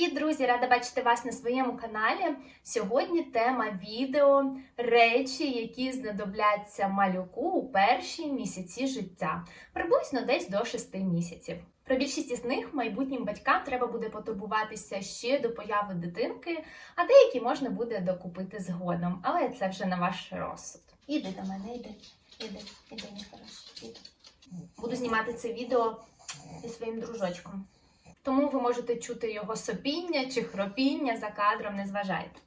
Привіт, друзі! Рада бачити вас на своєму каналі. Сьогодні тема відео речі, які знадобляться малюку у перші місяці життя, приблизно десь до 6 місяців. Про більшість із них майбутнім батькам треба буде потурбуватися ще до появи дитинки, а деякі можна буде докупити згодом, але це вже на ваш розсуд. Іди до мене, іди, іди, іди, іди. Буду знімати це відео зі своїм дружочком. Тому ви можете чути його сопіння чи хропіння за кадром, не зважайте.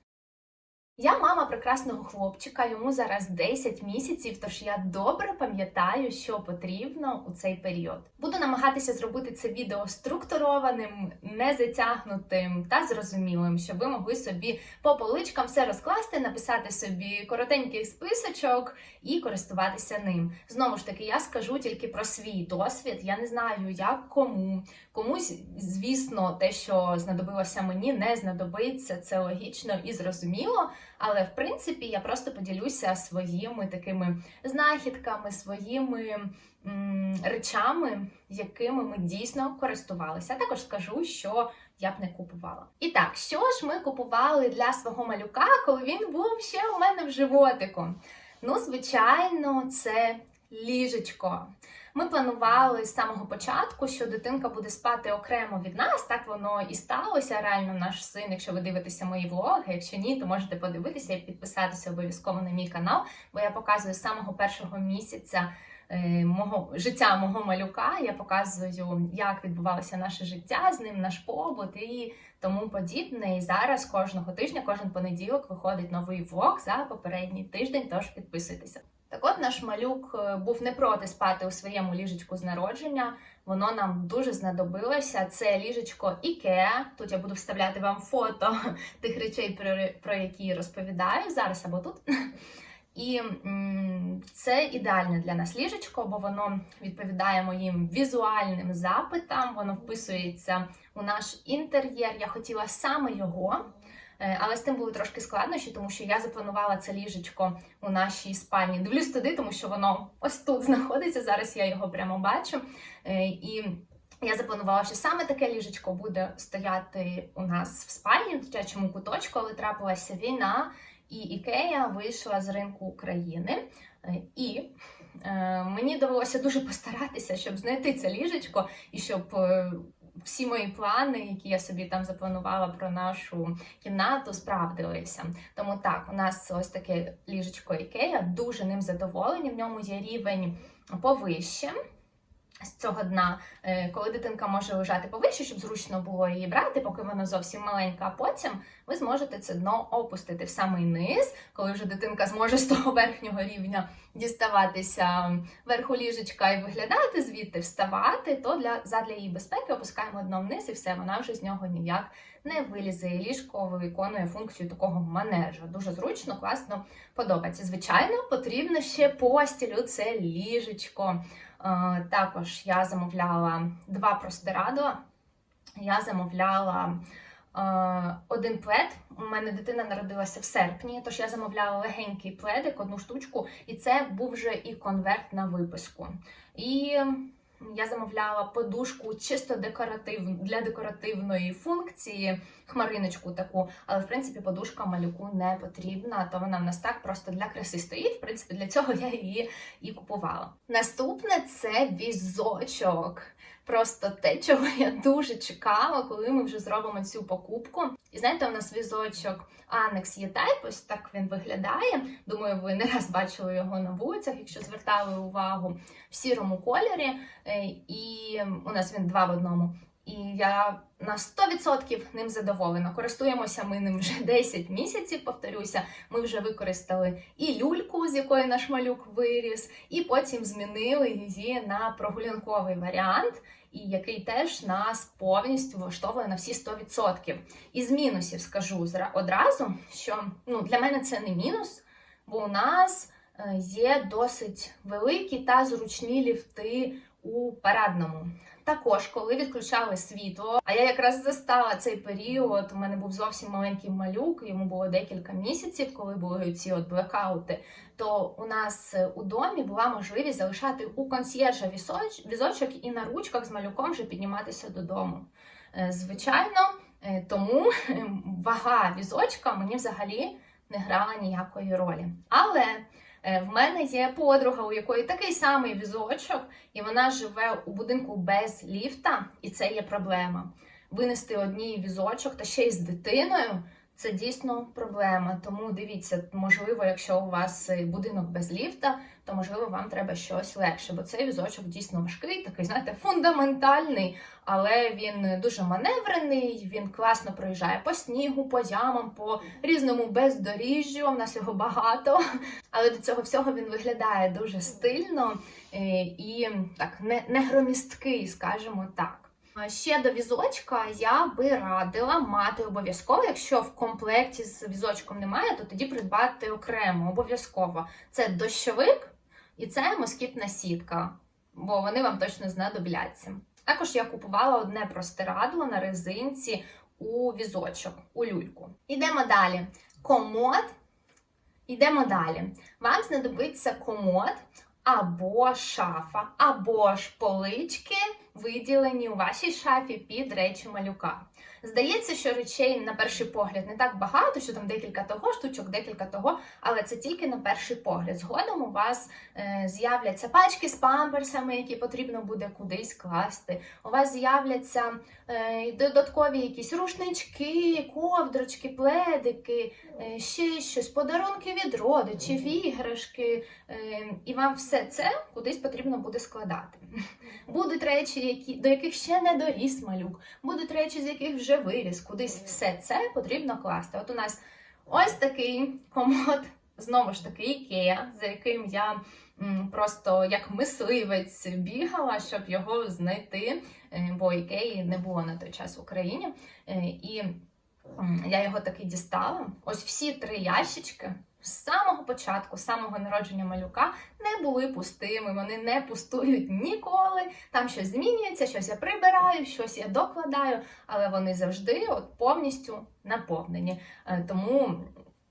Я мама прекрасного хлопчика, йому зараз 10 місяців, тож я добре пам'ятаю, що потрібно у цей період. Буду намагатися зробити це відео структурованим, не затягнутим та зрозумілим, щоб ви могли собі по поличкам все розкласти, написати собі коротенький списочок і користуватися ним. Знову ж таки, я скажу тільки про свій досвід. Я не знаю, як кому. Комусь, звісно, те, що знадобилося мені, не знадобиться. Це логічно і зрозуміло. Але в принципі я просто поділюся своїми такими знахідками, своїми м, речами, якими ми дійсно користувалися. Також скажу, що я б не купувала. І так, що ж ми купували для свого малюка, коли він був ще у мене в животику? Ну, звичайно, це ліжечко. Ми планували з самого початку, що дитинка буде спати окремо від нас. Так воно і сталося. Реально, наш син, якщо ви дивитеся мої влоги, якщо ні, то можете подивитися і підписатися обов'язково на мій канал, бо я показую з самого першого місяця е, мого життя мого малюка. Я показую, як відбувалося наше життя з ним, наш побут і тому подібне. І зараз кожного тижня, кожен понеділок виходить новий влог за попередній тиждень. Тож підписуйтеся. Так от наш малюк е, був не проти спати у своєму ліжечку з народження. Воно нам дуже знадобилося. Це ліжечко Ікеа. Тут я буду вставляти вам фото тих речей, про, про які розповідаю зараз або тут. І це ідеальне для нас ліжечко, бо воно відповідає моїм візуальним запитам, воно вписується у наш інтер'єр. Я хотіла саме його. Е, Але з тим було трошки складнощі, тому що я запланувала це ліжечко у нашій спальні. Дивлюсь туди, тому що воно ось тут знаходиться. Зараз я його прямо бачу. Е, І я запланувала, що саме таке ліжечко буде стояти у нас в спальні, в дитячому куточку, але трапилася війна, і Ікея вийшла з ринку України. Е, І мені довелося дуже постаратися, щоб знайти це ліжечко і щоб. Всі мої плани, які я собі там запланувала про нашу кімнату, справдилися. Тому так, у нас ось таке ліжечко Ікея, дуже ним задоволені. В ньому є рівень повище. З цього дна, Е, коли дитинка може лежати повище, щоб зручно було її брати, поки вона зовсім маленька, а потім ви зможете це дно опустити в самий низ, коли вже дитинка зможе з того верхнього рівня діставатися верху ліжечка і виглядати звідти, вставати, то для задля її безпеки опускаємо дно вниз і все, вона вже з нього ніяк не вилізе. І ліжко виконує функцію такого манежа. Дуже зручно, класно подобається. Звичайно, потрібно ще постіль, це ліжечко. Е, Також я замовляла два простирадо. Я замовляла е, один плед. У мене дитина народилася в серпні, тож я замовляла легенький пледик, одну штучку, і це був вже і конверт на виписку. І я замовляла подушку чисто декоратив, для декоративної функції, хмариночку таку, але в принципі подушка малюку не потрібна, то вона в нас так просто для краси стоїть. В принципі, для цього я її і купувала. Наступне це візочок. Просто те, чого я дуже чекала, коли ми вже зробимо цю покупку. І знаєте, у нас візочок Annex є Type, ось так він виглядає. Думаю, ви не раз бачили його на вулицях, якщо звертали увагу в сірому кольорі. Е, І у нас він два в одному. І я на 100% ним задоволена. Користуємося ми ним вже 10 місяців. Повторюся, ми вже використали і люльку, з якої наш малюк виріс, і потім змінили її на прогулянковий варіант, і який теж нас повністю влаштовує на всі 100%. Із мінусів скажу одразу, що ну, для мене це не мінус, бо у нас е, є досить великі та зручні ліфти у парадному. Також, коли відключали світло, а я якраз застала цей період. У мене був зовсім маленький малюк, йому було декілька місяців, коли були ці от блекаути. То у нас е, у домі була можливість залишати у консьєржа візочок і на ручках з малюком вже підніматися додому. Е, Звичайно, Е, Тому вага візочка мені взагалі не грала ніякої ролі. Але в мене є подруга, у якої такий самий візочок, і вона живе у будинку без ліфта, і це є проблема. Винести одній візочок та ще й з дитиною. Це дійсно проблема. Тому дивіться, можливо, якщо у вас будинок без ліфта, то можливо вам треба щось легше, бо цей візочок дійсно важкий, такий, знаєте, фундаментальний, але він дуже маневрений, він класно проїжджає по снігу, по ямам, по різному бездоріжжю. У нас його багато. Але до цього всього він виглядає дуже стильно е, і так не, не громісткий, скажімо так. А Ще до візочка я би радила мати обов'язково, якщо в комплекті з візочком немає, то тоді придбати окремо обов'язково. Це дощовик і це москітна сітка, бо вони вам точно знадобляться. Також я купувала одне простирадло на резинці у візочок, у люльку. Ідемо далі. Комод. Йдемо далі. Вам знадобиться комод або шафа, або ж полички, виділені у вашій шафі під речі малюка. Здається, що речей на перший погляд не так багато, що там декілька того штучок, декілька того, але це тільки на перший погляд. Згодом у вас е, з'являться пачки з памперсами, які потрібно буде кудись класти. У вас з'являться е, додаткові якісь рушнички, ковдрочки, пледики, е, ще щось, подарунки від родичів, іграшки. Е, і вам все це кудись потрібно буде складати. Будуть речі, які, до яких ще не доріс малюк, будуть речі, з яких вже виріс, кудись все це потрібно класти. От у нас ось такий комод, знову ж таки, Ікея, за яким я просто як мисливець бігала, щоб його знайти, е, бо Ікеї не було на той час в Україні. Е, І я його таки дістала. Ось всі три ящички. З самого початку, з самого народження малюка, не були пустими. Вони не пустують ніколи. Там щось змінюється, щось я прибираю, щось я докладаю, але вони завжди от повністю наповнені. Е, Тому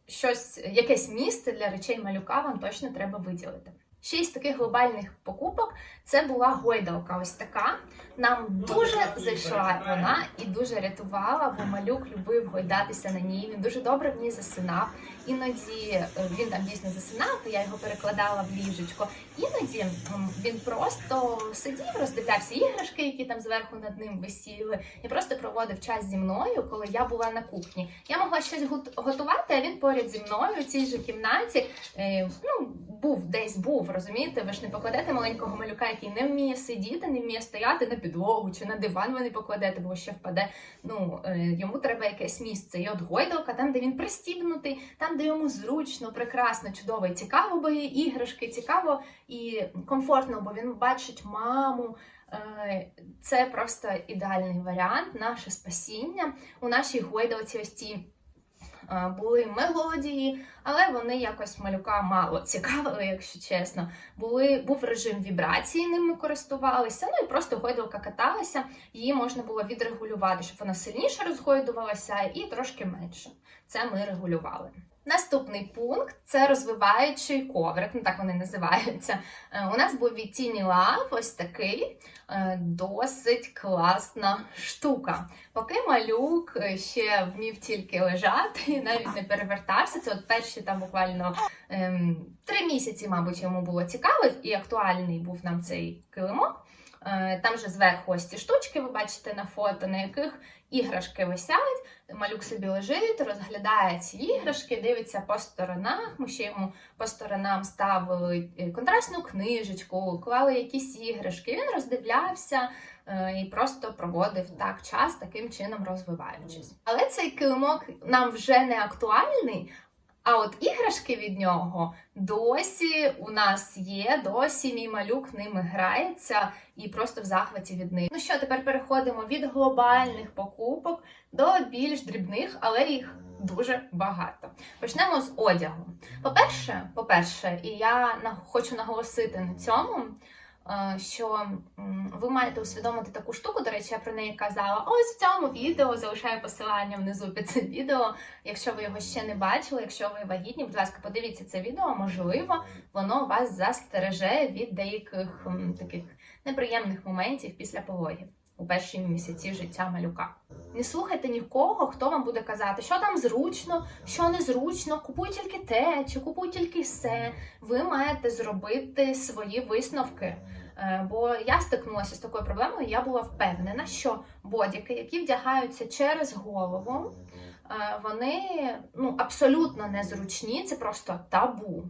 щось, якесь місце для речей малюка вам точно треба виділити. Ще із таких глобальних покупок це була гойдалка. Ось така. Нам дуже зайшла вона і дуже рятувала, бо малюк любив гойдатися на ній. Він дуже добре в ній засинав. Іноді е, він там дійсно засинав, то я його перекладала в ліжечко. Іноді він просто сидів, роздивлявся іграшки, які там зверху над ним висіли, і просто проводив час зі мною, коли я була на кухні. Я могла щось гот- готувати, а він поряд зі мною у цій же кімнаті. е, Ну, був десь був, розумієте? Ви ж не покладете маленького малюка, який не вміє сидіти, не вміє стояти на підлогу чи на диван ви не покладете, бо ще впаде. Ну е, йому треба якесь місце. І от гойдалка, там, де він пристібнутий, там, де йому зручно, прекрасно, чудово і цікаво, бо є іграшки, цікаво і комфортно, бо він бачить маму. Е, Це просто ідеальний варіант, наше спасіння. У нашій гойдалці ось ці е, були мелодії, але вони якось малюка мало цікавили, якщо чесно. Були, був режим вібрації, ним ми користувалися, ну і просто гойдалка каталася, її можна було відрегулювати, щоб вона сильніше розгойдувалася і трошки менше. Це ми регулювали. Наступний пункт це розвиваючий коврик, ну так вони називаються. Е, У нас був від Tiny Love ось такий е, досить класна штука. Поки малюк е, ще вмів тільки лежати, навіть не перевертався. Це от перші там буквально ем, три місяці, мабуть, йому було цікаво, і актуальний був нам цей килимок. Е, Там же зверху ось ці штучки, ви бачите на фото, на яких іграшки висять. Малюк собі лежить, розглядає ці іграшки, дивиться по сторонах. Ми ще йому по сторонам ставили е, контрастну книжечку, клали якісь іграшки. Він роздивлявся е, і просто проводив так час, таким чином розвиваючись. Але цей килимок нам вже не актуальний. А от іграшки від нього досі у нас є, досі мій малюк ними грається і просто в захваті від них. Ну що, тепер переходимо від глобальних покупок до більш дрібних, але їх дуже багато. Почнемо з одягу. По-перше, по-перше, і я хочу наголосити на цьому. Е, Що ви маєте усвідомити таку штуку, до речі, я про неї казала. Ось в цьому відео залишаю посилання внизу під цим відео. Якщо ви його ще не бачили, якщо ви вагітні, будь ласка, подивіться це відео. Можливо, воно вас застереже від деяких таких неприємних моментів після пологів. У перші місяці життя малюка. Не слухайте нікого, хто вам буде казати, що там зручно, що незручно, купуй тільки те, чи купуй тільки все. Ви маєте зробити свої висновки. Е, Бо я стикнулася з такою проблемою, я була впевнена, що бодіки, які вдягаються через голову, е, вони ну, абсолютно незручні, це просто табу.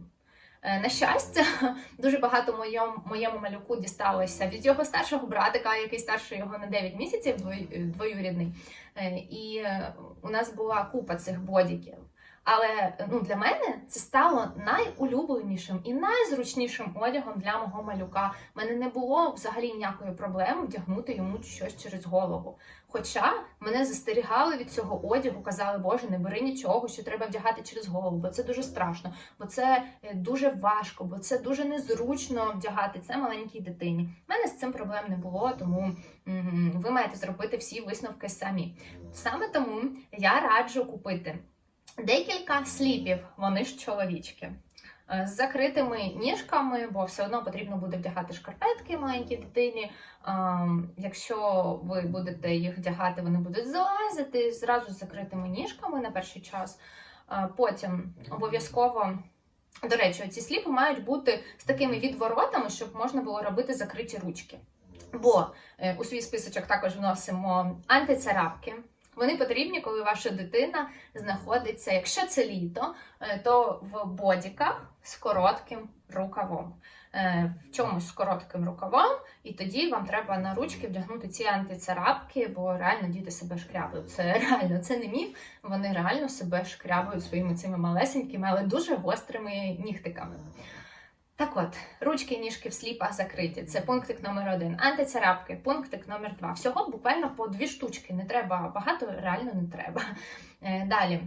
Е, На щастя, дуже багато моєму, моєму малюку дісталося від його старшого братика, який старший його на 9 місяців, двою- двоюрідний. Е, І е, у нас була купа цих бодіків. Але ну, для мене це стало найулюбленішим і найзручнішим одягом для мого малюка. У мене не було взагалі ніякої проблеми вдягнути йому щось через голову. Хоча мене застерігали від цього одягу, казали, Боже, не бери нічого, що треба вдягати через голову, бо це дуже страшно, бо це е, дуже важко, бо це дуже незручно вдягати це маленькій дитині. У мене з цим проблем не було, тому ви маєте зробити всі висновки самі. Саме тому я раджу купити декілька сліпів, вони ж чоловічки. е, З закритими ніжками, бо все одно потрібно буде вдягати шкарпетки маленькій дитині. Ем, Якщо ви будете їх вдягати, вони будуть залазити зразу з закритими ніжками на перший час. Е, Потім обов'язково, до речі, ці сліпи мають бути з такими відворотами, щоб можна було робити закриті ручки. Бо е, у свій списочок також вносимо антицарапки. Вони потрібні, коли ваша дитина знаходиться, якщо це літо, е, то в бодіках з коротким рукавом. Е, В чомусь з коротким рукавом, і тоді вам треба на ручки вдягнути ці антицарапки, бо реально діти себе шкрябають. Це реально, це не міф. Вони реально себе шкрябають своїми цими малесенькими, але дуже гострими нігтиками. Так от, ручки і ніжки в сліпах закриті. Це пунктик номер один. Антицарапки, пунктик номер два. Всього буквально по дві штучки. Не треба багато, реально не треба. Е, Далі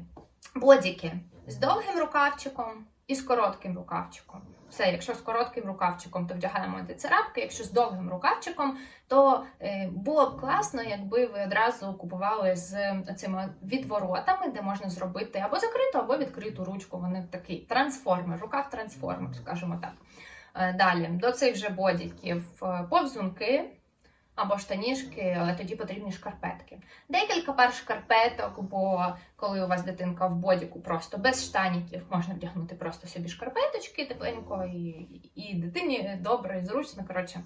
бодіки з довгим рукавчиком і з коротким рукавчиком. Все, якщо з коротким рукавчиком, то вдягаємо антицарапки. Якщо з довгим рукавчиком, то е, було б класно, якби ви одразу купували з цими відворотами, де можна зробити або закриту, або відкриту ручку. Вони такий трансформер, рукав трансформер, скажімо так. Е, Далі до цих же бодіків е, повзунки або штанішки, але тоді потрібні шкарпетки. Декілька пар шкарпеток, бо коли у вас дитинка в бодіку просто без штаніків, можна вдягнути просто собі шкарпеточки тепленько, і, і дитині добре, і зручно. Коротше,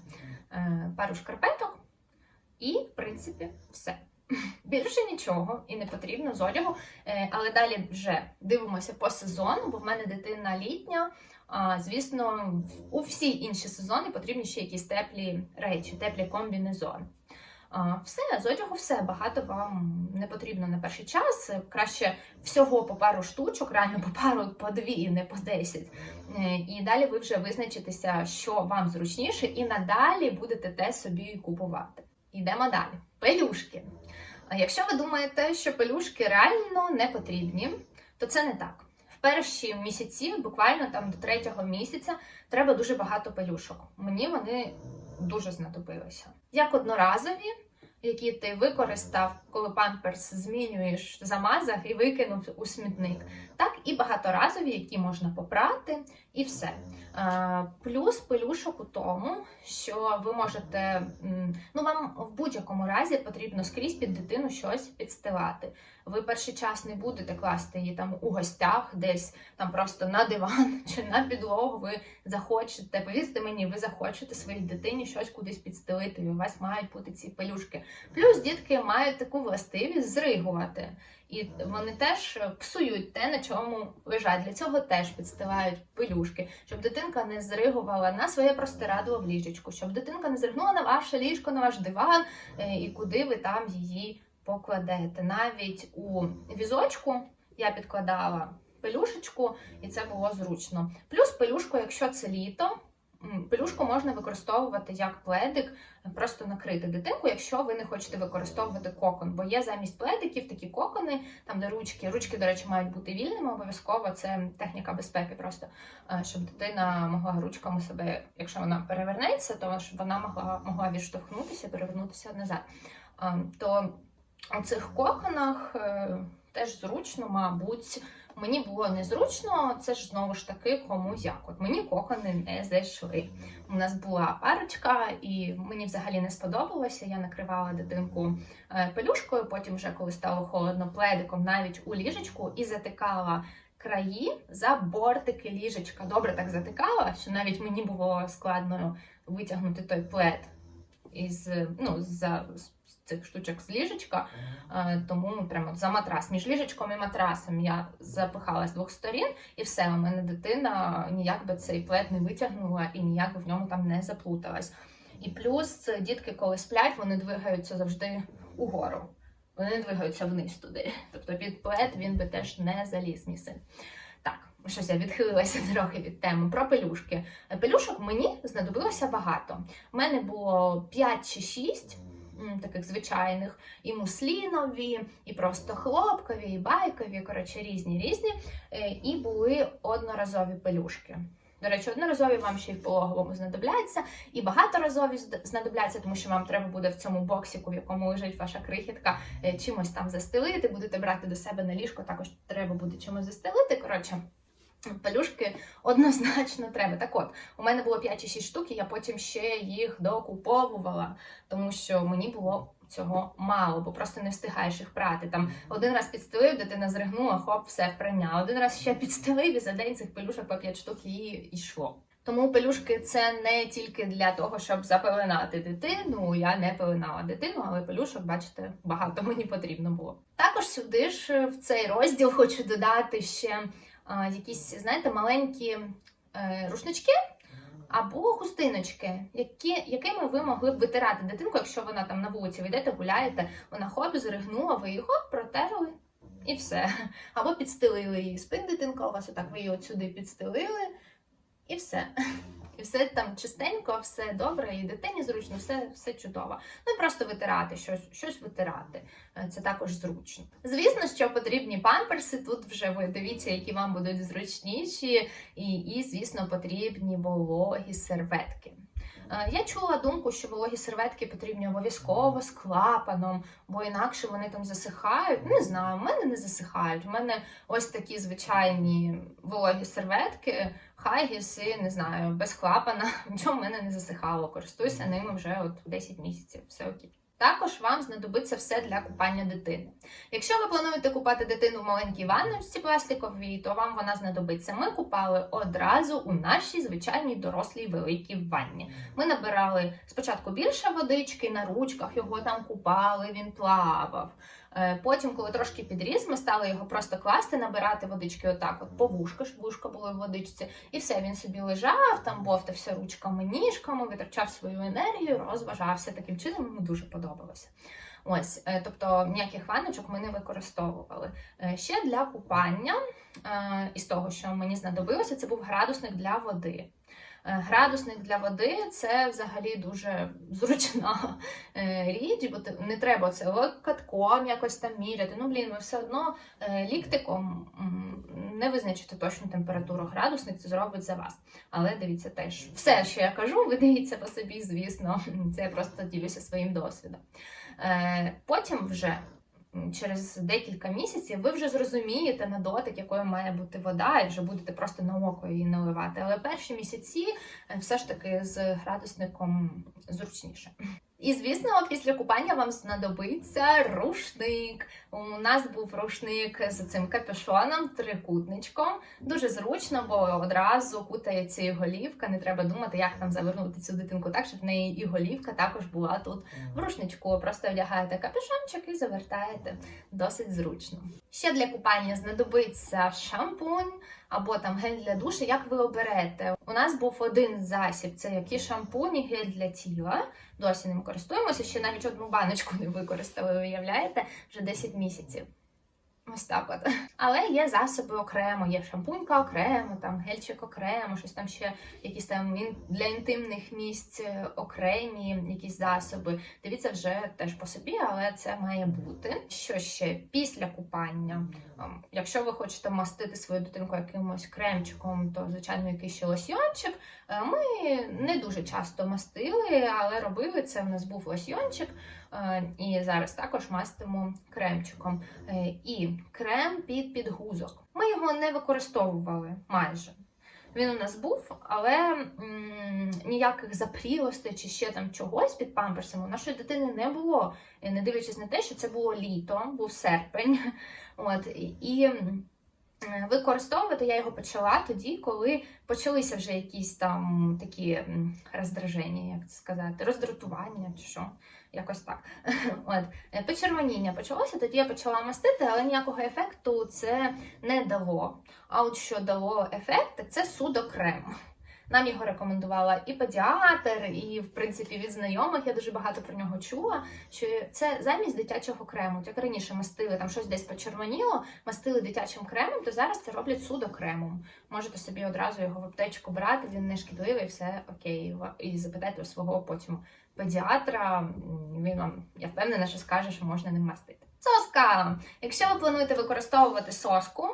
е, пару шкарпеток, і в принципі все. Більше нічого і не потрібно з одягу. Е, Але далі вже дивимося по сезону, бо в мене дитина літня. Звісно, у всі інші сезони потрібні ще якісь теплі речі, теплі комбінезони. Все, з одягу все. Багато вам не потрібно на перший час. Краще всього по пару штучок, реально по пару, по дві, не по десять. Е, І далі ви вже визначитеся, що вам зручніше, і надалі будете те собі купувати. Йдемо далі. Пелюшки. Якщо ви думаєте, що пелюшки реально не потрібні, то це не так. Перші місяці, буквально там до третього місяця, треба дуже багато пелюшок. Мені вони дуже знадобилися. Як одноразові, які ти використав, коли памперс змінюєш, замазав і викинув у смітник, так і багаторазові, які можна попрати, і все. Е, Плюс пелюшок у тому, що ви можете, ну вам в будь-якому разі потрібно скрізь під дитину щось підстилати. Ви перший час не будете класти її там у гостях, десь там просто на диван чи на підлогу. Ви захочете, повірте мені, ви захочете своїй дитині щось кудись підстелити, і у вас мають бути ці пелюшки. Плюс дітки мають таку властивість зригувати. І вони теж псують те, на чому лежать. Для цього теж підстилають пелюшки, щоб дитинка не зригувала на своє простирадло в ліжечку, щоб дитинка не зригнула на ваше ліжко, на ваш диван, е, і куди ви там її покладете. Навіть у візочку я підкладала пелюшечку, і це було зручно. Плюс пелюшку, якщо це літо. Пелюшку можна використовувати як пледик, просто накрити дитинку, якщо ви не хочете використовувати кокон. Бо є замість пледиків такі кокони, там де ручки. Ручки, до речі, мають бути вільними. Обов'язково це техніка безпеки, просто е, щоб дитина могла ручками себе, якщо вона перевернеться, то щоб вона могла могла відштовхнутися, перевернутися назад. Е, То цих коконах е, теж зручно, мабуть. Мені було незручно, це ж знову ж таки комусь як. От мені кокони не зайшли. У нас була парочка, і мені взагалі не сподобалося. Я накривала дитинку е, пелюшкою, потім, вже коли стало холодно, пледиком навіть у ліжечку і затикала краї за бортики ліжечка. Добре так затикала, що навіть мені було складно витягнути той плед із ну, з цих штучок з ліжечка. Е, Тому прямо за матрас. Між ліжечком і матрасом я запихала з двох сторін, і все, у мене дитина ніяк би цей плед не витягнула і ніяк в ньому там не заплуталась. І плюс е, дітки, коли сплять, вони двигаються завжди угору. Вони не двигаються вниз туди. Тобто під плед він би теж не заліз мій син. Так, щось я відхилилася трохи від теми про пелюшки. Пелюшок мені знадобилося багато. У мене було 5 чи 6 м, таких звичайних, і муслінові, і просто хлопкові, і байкові, коротше, різні різні. Е, І були одноразові пелюшки. До речі, одноразові вам ще й в пологовому знадобляться, і багаторазові знадобляться, тому що вам треба буде в цьому боксику, в якому лежить ваша крихітка, е, чимось там застелити. Будете брати до себе на ліжко, також треба буде чимось застелити. Коротше, пелюшки однозначно треба. Так от, у мене було 5 чи 6 штук, і я потім ще їх докуповувала, тому що мені було цього мало, бо просто не встигаєш їх прати. Там один раз підстелив, дитина зригнула, хоп, все впрання. Один раз ще підстелив, і за день цих пелюшок по 5 штук її йшло. Тому пелюшки це не тільки для того, щоб запеленати дитину. Я не пеленала дитину, але пелюшок, бачите, багато мені потрібно було. Також сюди ж в цей розділ хочу додати ще якісь, знаєте, маленькі е, рушнички або хустиночки, які, якими ви могли б витирати дитинку, якщо вона там на вулиці ви йдете, гуляєте, вона хоп, зригнула, ви його протерли. І все. Або підстелили її. спин дитинка у вас, отак ви її от сюди підстелили, і все. Все там чистенько, все добре, і дитині зручно, все, все чудово. Ну і просто витирати, щось, щось витирати. Е, Це також зручно. Звісно, що потрібні памперси. Тут вже ви дивіться, які вам будуть зручніші, і, і звісно, потрібні вологі серветки. Е, Я чула думку, що вологі серветки потрібні обов'язково з клапаном, бо інакше вони там засихають. Не знаю, в мене не засихають. У мене ось такі звичайні вологі серветки, хайгіс і не знаю, без клапана. Нічого в мене не засихало. Користуюся ними вже от 10 місяців. Все окей. Також вам знадобиться все для купання дитини. Якщо ви плануєте купати дитину в маленькій ванночці пластиковій, то вам вона знадобиться. Ми купали одразу у нашій звичайній дорослій великій ванні. Ми набирали спочатку більше водички на ручках, його там купали, він плавав. Е, Потім, коли трошки підріс, ми стали його просто класти, набирати водички отак, от по вушку, щоб вушка були в водичці, і все, він собі лежав, там бовтався ручками, ніжками, витрачав свою енергію, розважався таким чином. Йому дуже подобалося. Ось, е, тобто ніяких ванночок ми не використовували. Е, Ще для купання, із того, що мені знадобилося, це був градусник для води. Е, Градусник для води це взагалі дуже зручна е, річ, бо не треба це локатком якось там міряти. Ну, блін, ви все одно е, ліктиком не визначите точну температуру. Градусник це зробить за вас. Але дивіться теж все, що я кажу, ви дивіться по собі, звісно. Це я просто ділюся своїм досвідом. Потім вже. Через декілька місяців ви вже зрозумієте на дотик, якою має бути вода, і вже будете просто на око її наливати. Але перші місяці е, все ж таки з градусником зручніше. І звісно, після купання вам знадобиться рушник. У нас був рушник з цим капюшоном, трикутничком. Дуже зручно, бо одразу кутається і голівка. Не треба думати, як там завернути цю дитинку так, щоб в неї і голівка також була тут в рушничку. Просто вдягаєте капюшончик і завертаєте. Досить зручно. Ще для купання знадобиться шампунь або там гель для душу. Як ви оберете? У нас був один засіб: це як і шампунь, і гель для тіла. Досі ним користуємося. Ще навіть одну баночку не використали, уявляєте, вже 10 місяців. Ось так от. Але є засоби окремо, є шампунька окремо, там гельчик окремо, щось там ще якісь там для інтимних місць е, окремі якісь засоби. Дивіться вже теж по собі, але це має бути. Що ще після купання? Ем, Якщо ви хочете мастити свою дитинку якимось кремчиком, то звичайно якийсь ще лосьйончик. Е, Ми не дуже часто мастили, але робили це. У нас був лосьйончик. Е, І зараз також мастимо кремчиком. Е, І крем під підгузок. Ми його не використовували майже. Він у нас був, але ніяких запрілостей чи ще там чогось під памперсами у нашої дитини не було. Не дивлячись на те, що це було літо, був серпень. От і- використовувати я його почала тоді, коли почалися вже якісь там такі роздраження, як це сказати, роздратування чи що, якось так. От Е, почервоніння почалося, тоді я почала мастити, але ніякого ефекту це не дало. А от що дало ефект, це судокрем. Нам його рекомендувала і педіатр, і в принципі від знайомих я дуже багато про нього чула. Що це замість дитячого крему. Як раніше мастили там щось десь почервоніло, мастили дитячим кремом, то зараз це роблять судокремом. Можете собі одразу його в аптечку брати, він не шкідливий, все окей. І запитайте у свого потім педіатра. Він вам, я впевнена, що скаже, що можна ним мастити. Соска! Якщо ви плануєте використовувати соску,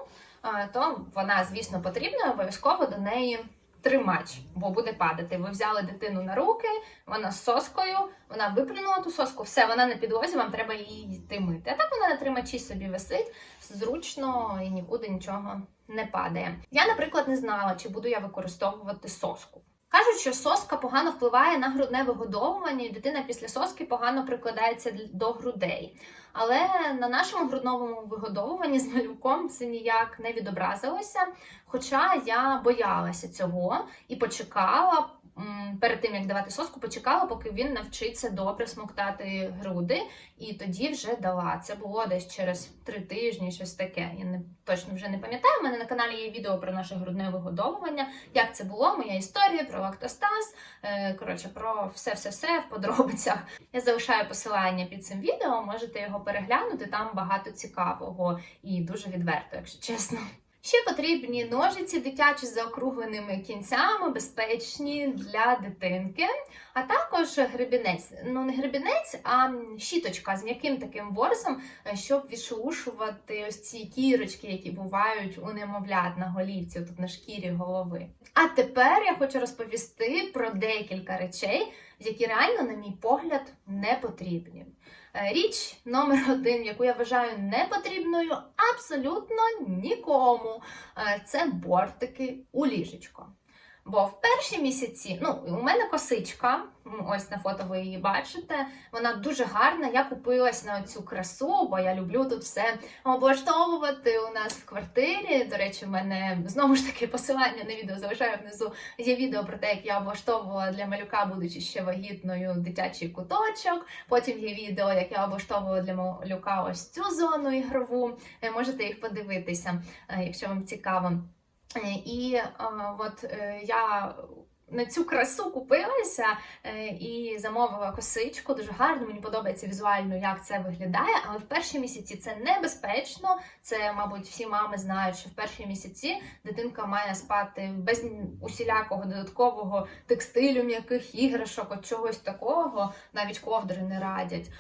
е, то вона, звісно, потрібна, обов'язково до неї тримач, бо буде падати. Ви взяли дитину на руки, вона з соскою, вона виплюнула ту соску, все, вона на підлозі, вам треба її йти мити. А так вона на тримачі собі висить, зручно і нікуди нічого не падає. Я, наприклад, не знала, чи буду я використовувати соску. Кажуть, що соска погано впливає на грудне вигодовування, і дитина після соски погано прикладається до грудей. Але на нашому грудному вигодовуванні з малюком це ніяк не відобразилося. Хоча я боялася цього і почекала перед тим, як давати соску, почекала, поки він навчиться добре смоктати груди, і тоді вже дала. Це було десь через три тижні, щось таке. Я не точно вже не пам'ятаю. У мене на каналі є відео про наше грудне вигодовування, як це було, моя історія про лактостаз. Е, коротше, про все-все-все в подробицях. Я залишаю посилання під цим відео, можете його переглянути. Там багато цікавого і дуже відверто, якщо чесно. Ще потрібні ножиці дитячі з заокругленими кінцями, безпечні для дитинки, а також гребінець. Ну не гребінець, а щіточка з м'яким таким ворсом, е, щоб відшелушувати ось ці кірочки, які бувають у немовлят на голівці, тут на шкірі голови. А тепер я хочу розповісти про декілька речей, які реально, на мій погляд, не потрібні. Е, Річ номер один, яку я вважаю непотрібною абсолютно нікому, е, це бортики у ліжечко. Бо в перші місяці, ну, у мене косичка, ось на фото ви її бачите, вона дуже гарна. Я купилась на цю красу, бо я люблю тут все облаштовувати у нас в квартирі. До речі, в мене знову ж таки посилання на відео залишаю внизу. Є відео про те, як я облаштовувала для малюка, будучи ще вагітною, дитячий куточок. Потім є відео, як я облаштовувала для малюка ось цю зону ігрову. Е, Можете їх подивитися, е, якщо вам цікаво. Е, І е, от е, я на цю красу купилася і замовила косичку. Дуже гарно, мені подобається візуально, як це виглядає. Але в перші місяці це небезпечно. Це, мабуть, всі мами знають, що в перші місяці дитинка має спати без усілякого додаткового текстилю, м'яких іграшок, от чогось такого, навіть ковдри не радять.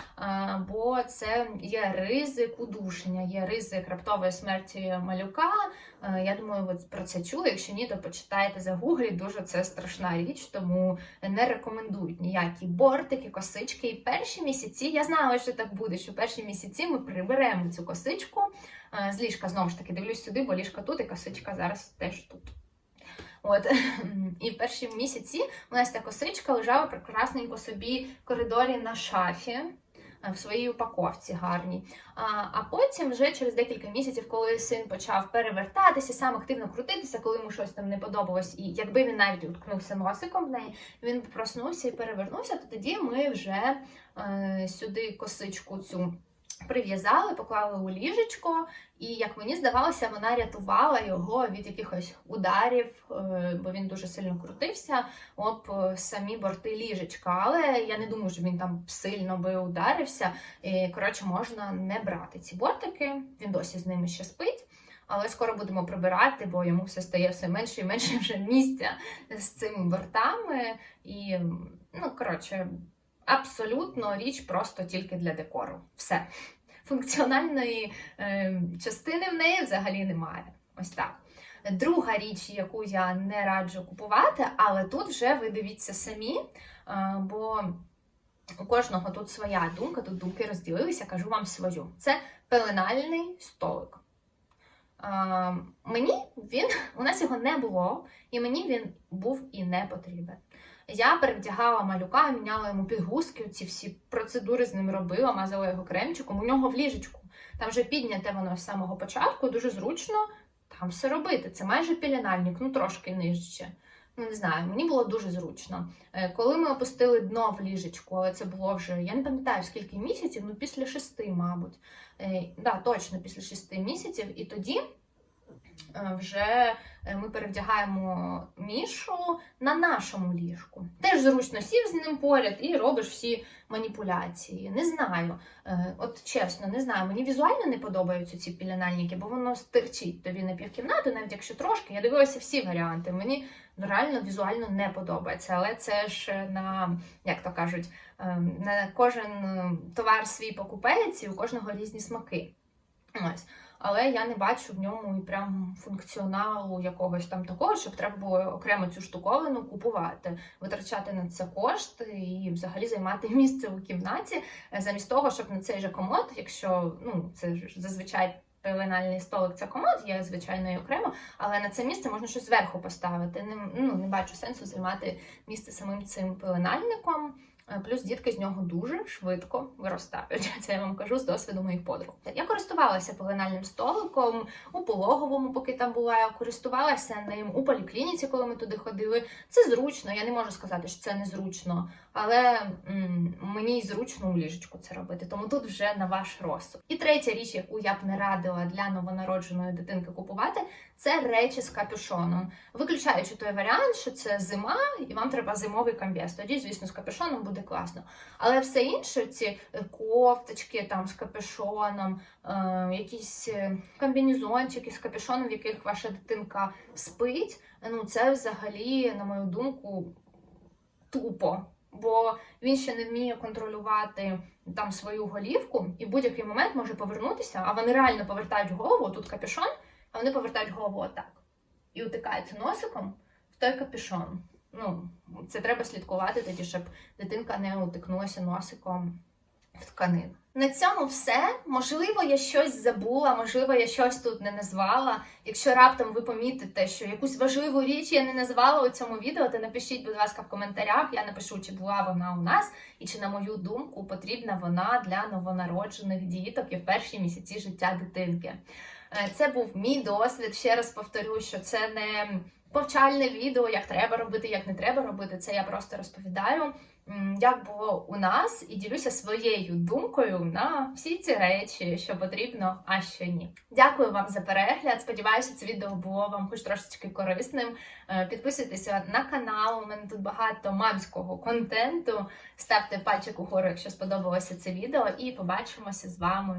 Бо це є ризик удушення, є ризик раптової смерті малюка. Е, Я думаю, ви про це чули. Якщо ні, то почитайте загуглі. Дуже це страшна річ, тому не рекомендують ніякі бортики, косички. І перші місяці я знала, що так буде. Що перші місяці ми приберемо цю косичку е, з ліжка. Знову ж таки, дивлюсь сюди, бо ліжка тут і косичка зараз теж тут. От і в перші місяці у нас ця косичка лежала прекрасненько собі в коридорі на шафі в своїй упаковці гарній. А, а потім, вже через декілька місяців, коли син почав перевертатися, сам активно крутитися, коли йому щось там не подобалось, і якби він навіть уткнувся носиком в неї, він проснувся і перевернувся, то тоді ми вже е, сюди косичку цю. Прив'язали, поклали у ліжечко, і як мені здавалося, вона рятувала його від якихось ударів, е, бо він дуже сильно крутився об е, самі борти ліжечка. Але я не думаю, що він там сильно би ударився. І, коротше, можна не брати ці бортики. Він досі з ними ще спить. Але скоро будемо прибирати, бо йому все стає все менше і менше вже місця з цими бортами. І, ну, коротше, абсолютно річ просто тільки для декору. Все. Функціональної е, частини в неї взагалі немає. Ось так. Друга річ, яку я не раджу купувати, але тут вже ви дивіться самі, е, бо у кожного тут своя думка, тут думки розділилися, кажу вам свою. Це пеленальний столик. А, мені він, у нас його не було, і мені він був і не потрібен. Я перевдягала малюка, міняла йому підгузки, ці всі процедури з ним робила, мазала його кремчиком. У нього в ліжечку. Там вже підняте воно з самого початку, дуже зручно там все робити. Це майже пеленальник, ну трошки нижче. Ну, не знаю, мені було дуже зручно. Е, Коли ми опустили дно в ліжечку, але це було вже, я не пам'ятаю скільки місяців, ну після шести, мабуть. Е, да, точно після шести місяців. І тоді вже е, ми перевдягаємо мішу на нашому ліжку. Теж зручно сів з ним поряд і робиш всі маніпуляції. Не знаю. Е, От чесно, не знаю. Мені візуально не подобаються ці пеленальники, бо воно стирчить тобі на півкімнати, навіть якщо трошки. Я дивилася всі варіанти. Мені ну, реально візуально не подобається. Але це ж на як то кажуть, е, на кожен е, товар свій покупець, і у кожного різні смаки. Ось. Але я не бачу в ньому і прям функціоналу якогось там такого, щоб треба було окремо цю штуковину купувати, витрачати на це кошти і взагалі займати місце у кімнаті, е, замість того, щоб на цей же комод, якщо ну це ж зазвичай. Пеленальний столик це комод, є звичайно і окремо, але на це місце можна щось зверху поставити. Не, ну, не бачу сенсу займати місце самим цим пеленальником. Е, Плюс дітки з нього дуже швидко виростають. Це я вам кажу з досвіду моїх подруг. Я користувалася пеленальним столиком у пологовому, поки там була. Я користувалася ним у поліклініці, коли ми туди ходили. Це зручно. Я не можу сказати, що це незручно, але м, мені й зручно у ліжечку це робити. Тому тут вже на ваш розсуд. І третя річ, яку я б не радила для новонародженої дитинки купувати, це речі з капюшоном. Виключаючи той варіант, що це зима, і вам треба зимовий комбез. Тоді, звісно, з капюшоном буде класно. Але все інше, ці е, кофточки там з капюшоном, е, якісь е, комбінезончики з капюшоном, в яких ваша дитинка спить. Ну це взагалі, на мою думку, тупо. Бо він ще не вміє контролювати там свою голівку, і в будь-який момент може повернутися, а вони реально повертають голову, тут капюшон, вони повертають голову отак. І утикаються носиком в той капюшон. Ну, це треба слідкувати тоді, щоб дитинка не утикнулася носиком в тканину. На цьому все. Можливо, я щось забула, можливо, я щось тут не назвала. Якщо раптом ви помітите, що якусь важливу річ я не назвала у цьому відео, то напишіть, будь ласка, в коментарях. Я напишу, чи була вона у нас, і чи, на мою думку, потрібна вона для новонароджених діток і в перші місяці життя дитинки. Е, Це був мій досвід. Ще раз повторю, що це не повчальне відео, як треба робити, як не треба робити. Це я просто розповідаю, як було у нас, і ділюся своєю думкою на всі ці речі, що потрібно, а що ні. Дякую вам за перегляд. Сподіваюся, це відео було вам хоч трошечки корисним. Е, Підписуйтеся на канал. У мене тут багато мамського контенту. Ставте пальчик угору, якщо сподобалося це відео, і побачимося з вами.